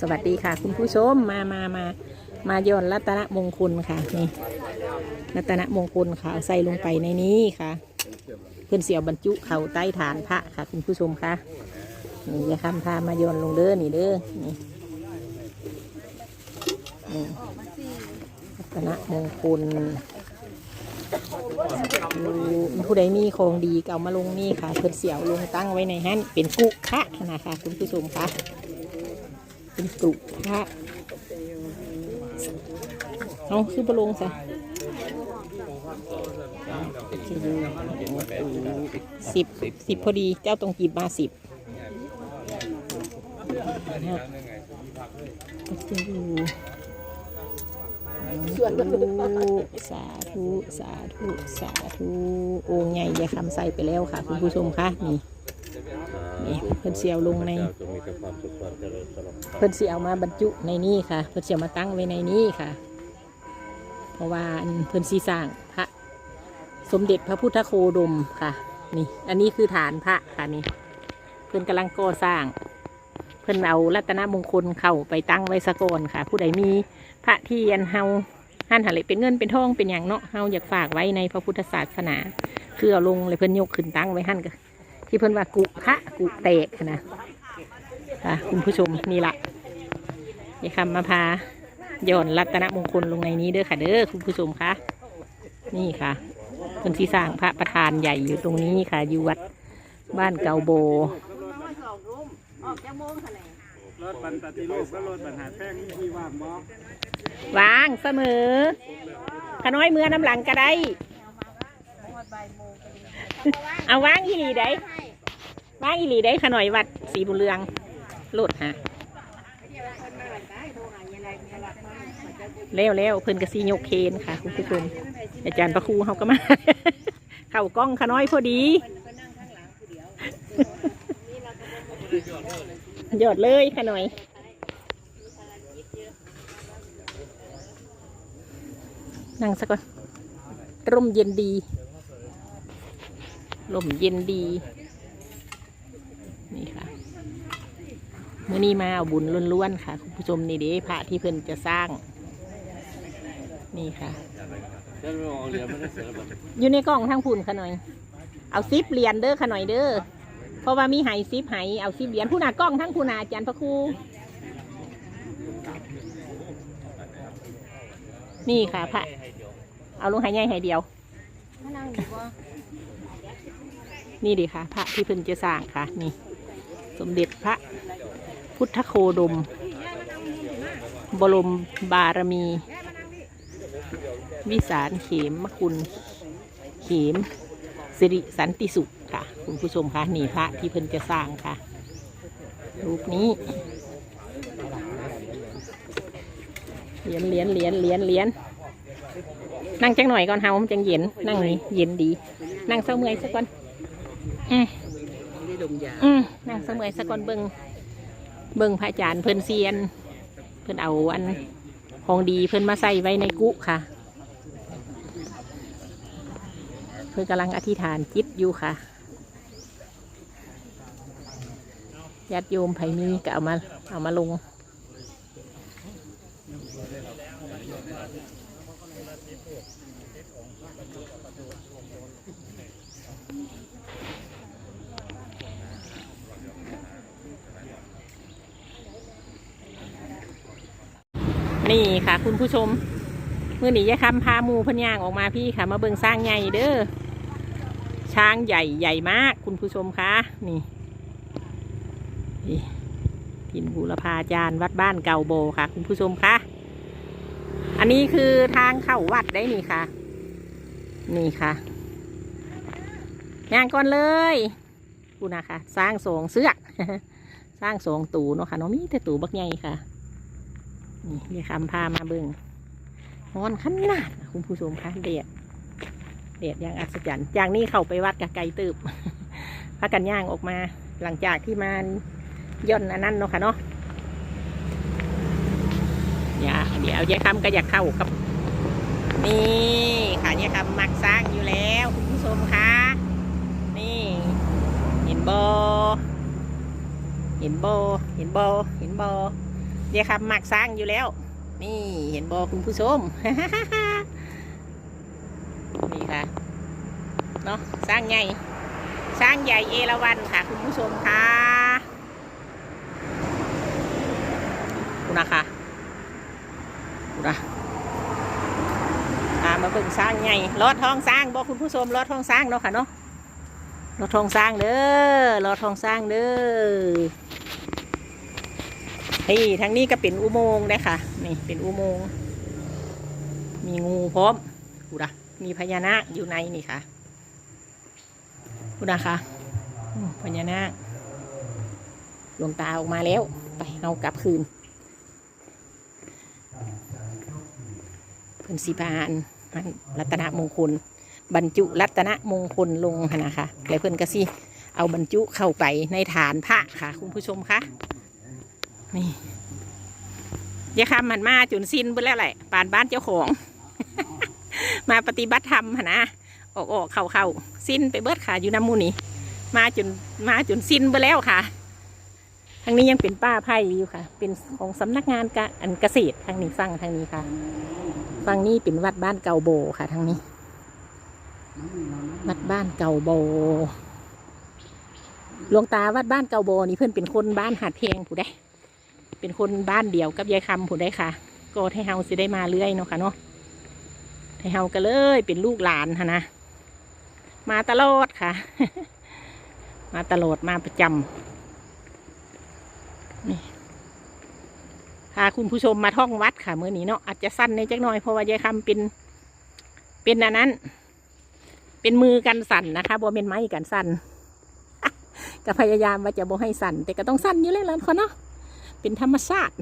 สวัสดีค่ะ คุณผู้ชมมามามามาย้อนรัตนมงคลค่ะนี่รัตนมงคลค่ะเอาใส่ลงไปในนี้ค่ะเพื่อนเสียวบรรจุเข่าใต้ฐานพระค่ะ คุณผู้ชมค่ะนี่จะคำพามาย้อนลงเด้อนี่เด้อนี่นี่รัตนมงคล ผู้ใดมีของดีก็เอามาลงนี่ค่ะเพื่นเสียวลงตั้งไว้ในฮั่นเป็นกุคะนะคะคุณผู้ชมค่ะเป็นกรุพระเอาคือบลงซะสิบสิบพอดีเจ้าตรงกีบมาสิบ ส่วนสาธุสาธุสาธุองค์ใหญ่ยาคำใส่ไปแล้วค่ะ คุณผู้ชมคะนี่นี่เพิ่นเสียวลงในเจริญตลอดเพิ่นสิเอามาบรรจุในนี้ค่ะ เพิ่นเสิเอามาตั้งไว้ในนี้ค่ะ เพราะว่านเพิ่นสีสร้างพระ สมเด็จพระพุทธโคดมค่ะ นี่ อันนี้คือฐานพระค่ะนี่ เพิ่นกำลังก่อสร้าง เพิ่นเอารัตนมงคลเข้าไปตั้งไว้สะกอนค่ะ ผู้ใดมี พระที่อันเฮาหันหาเลยเป็นเงินเป็นทองเป็นอย่างเนาะเฮาอยากฝากไว้ในพระพุทธศาสนา คือเอาลงเลยเพิ่นยกขึ้นตั้งไว้หันก็ที่เพิ่นว่ากุพระกุแตกนะค่ะคุณผู้ชมนี่ละยายคำมาพาหย่อนรัตนมงคลลงในนี้เด้อค่ะเด้อคุณผู้ชมคะนี่ค่ะคนที่สร้างพระประธานใหญ่อยู่ตรงนี้ค่ะอยู่วัดบ้านเกาโบ รถปันปฏิรูปก็รถปัญหาแป้งที่ว่างบ่วางเสมอขน้อยเมื่อน้ำหลังก็ได้ เอาวางอีหลีได้วางอีหลีได้ขน่อยวัดสีบุญเรืองโลดฮะเร็วเร็วเพิ่นกระซีโยกเคนค่ะ คุณผู้ชมอาจารย์ประครูเขาก็มา เข้ากล้องขน้อยพอดี หยอดเลยขน่อย นั่งสักก่อนร่มเย็นดีลมเย็นดี นี่ค่ะมื่อนี้มาเอาบุญล้วนๆค่ะ คุณผู้ชมนี่เด้พระที่เพิ่นจะสร้าง นี่ค่ะ อยู่ในกล่องทางพุ่นค่ะหน่อย เอาซิปเรียญเด้อค่ะหน่อยเด้อ ราะว่ามีไหซิปไหเอาซิปเหรียญผู้นากล้องทั้งผู้นาอาจารย์พระครูนี่ค่ะพระเอาลงไหใหญ่ไหเดียวนี่ดิค่ะ พระที่เพิ่นจะสร้างค่ะ นี่ สมเด็จพระพุทธโคดม บรมบารมี วิสารเขมมคุณ เขมสิริสันติสุข ค่ะ คุณผู้ชมคะนี่พระที่เพิ่นจะสร้างค่ะ รูปนี้เหรียญเหรียญเหรียญเหรียญเหรียญนั่งจังหน่อยก่อนเฮามันจังเย็น นั่งนี่เย็นดี นั่งเศร้าเมื่อยสักก่อนอืมอืมนั่งเศร้าเมื่อยสักก่อนเบิ้งเบิ้งพระอาจารย์เพิ่นเซียน เพิ่นเอาอันของดีเพิ่นมาใส่ไว้ในกุค่ะ เพื่อกำลังอธิษฐานจิตอยู่ค่ะ ญาติโยมไผ่มีก็เอามาเอามาลง นี่ค่ะคุณผู้ชมเมื่อนี้ยายคำพามูเพนยางออกมาพี่ค่ะ มาเบิงสร้างใหญ่เด้อช้างใหญ่ใหญ่มากคุณผู้ชมคะนี่ นี่ทินบูรพาจารย์วัดบ้านเก่าโบค่ะ คุณผู้ชมคะอันนี้คือทางเข้าวัดได้นี่ค่ะ นี่ค่ะย่างก่อนเลยกูนะคะ สร้างสองเสือกสร้างสองตูเนาะค่ะน้องมีแต่ตูบักใหญ่ค่ะ นี่ยายคำพามาเบิ่งร้อนขนาดคุณผู้ชมคะเดดเดดอย่างอัศจรรย์จากนี้เข้าไปวัดกับไก่ตืบพากันย่างออกมา หลังจากที่มา ย่อนอันนั้นเนาะค่ะเนาะอย่าเดี๋ยวยายคำก็อยากเข้ากับ นี่ค่ะยายคำมักสร้างอยู่แล้วคุณผู้ชมคะนี่เห็นโบเห็นโบเห็นโบเห็นโบอเดี๋ยครับหมักสร้างอยู่แล้ว นี่เห็นโบคุณผู้ชมนี่ค่ะเนาะสร้างใหญ่สร้างใหญ่เอราวันค่ะ คุณผู้ชมค่ะคุณ นะคะนะตามมาเบิ่งสร้างใหญ่รอดทองสร้างบอกคุณผู้ชมรอดทองสร้างเนาะค่ะเนาะรอดทองสร้างเด้อรอดทองสร้างเด้อนี่ทางนี้ก็เป็นอุโมงค์ได้ค่ะ นี่เป็นอุโมงค์มีงูพร้อมกูนะมีพญานาคอยู่ในนี่ค่ะกูนะคะพญานาคหลวงตาออกมาแล้ว ไปเอากลับคืน พิ่นสิพานอันรัตนมงคล บรรจุรัตนมงคลลงนะคะแล้วเพิ่นก็สิเอาบรรจุเข้าไปในฐานพระค่ะ คุณผู้ชมคะนี่ยายคำมันมาจนสิ้นไปแล้วแหละปานบ้านเจ้าของ มาปฏิบัติธรรมนะออกออกเข้าเข้าสิ้นไปเบิดค่ะอยู่น้ำมูนี่มาจนมาจนสิ้นไปแล้วค่ะางนี้ยังเป็นป้าไผ่อยู่ค่ะ เป็นของสำนักงานกะอันเกษตรทางนี้ฟังทางนี้ค่ะฟังนี้เป็นวัดบ้านเก่าโบค่ะทางนี้ วัดบ้านเก่าโบหลวงตาวัดบ้านเก่าโบนี่เพื่อนเป็นคนบ้านหาดเพลงผู้ได้ เป็นคนบ้านเดียวกับยายคำผู้ได้ค่ะก็ให้เฮาสิได้มาเรื่อยเนาะค่ะเนาะให้เฮาก็เลยเป็นลูกหลานค่ะนะมาตลอดค่ะ มาตลอดมาประจำ นี่พาคุณผู้ชมมาท่องวัดค่ะเมื่อนี้เนาะอาจจะสั้นในจักหน่อยเพราะว่ายายคำเป็นเป็นอันนั้น เป็นมือกันสั่นนะคะบ่เป็นไม้กันสั่นก็พยายามว่าจะบ่ให้สั่นแต่ก็ต้องสั่นอยู่แล้วล่ะคนเนาะเป็นธรรมชาติ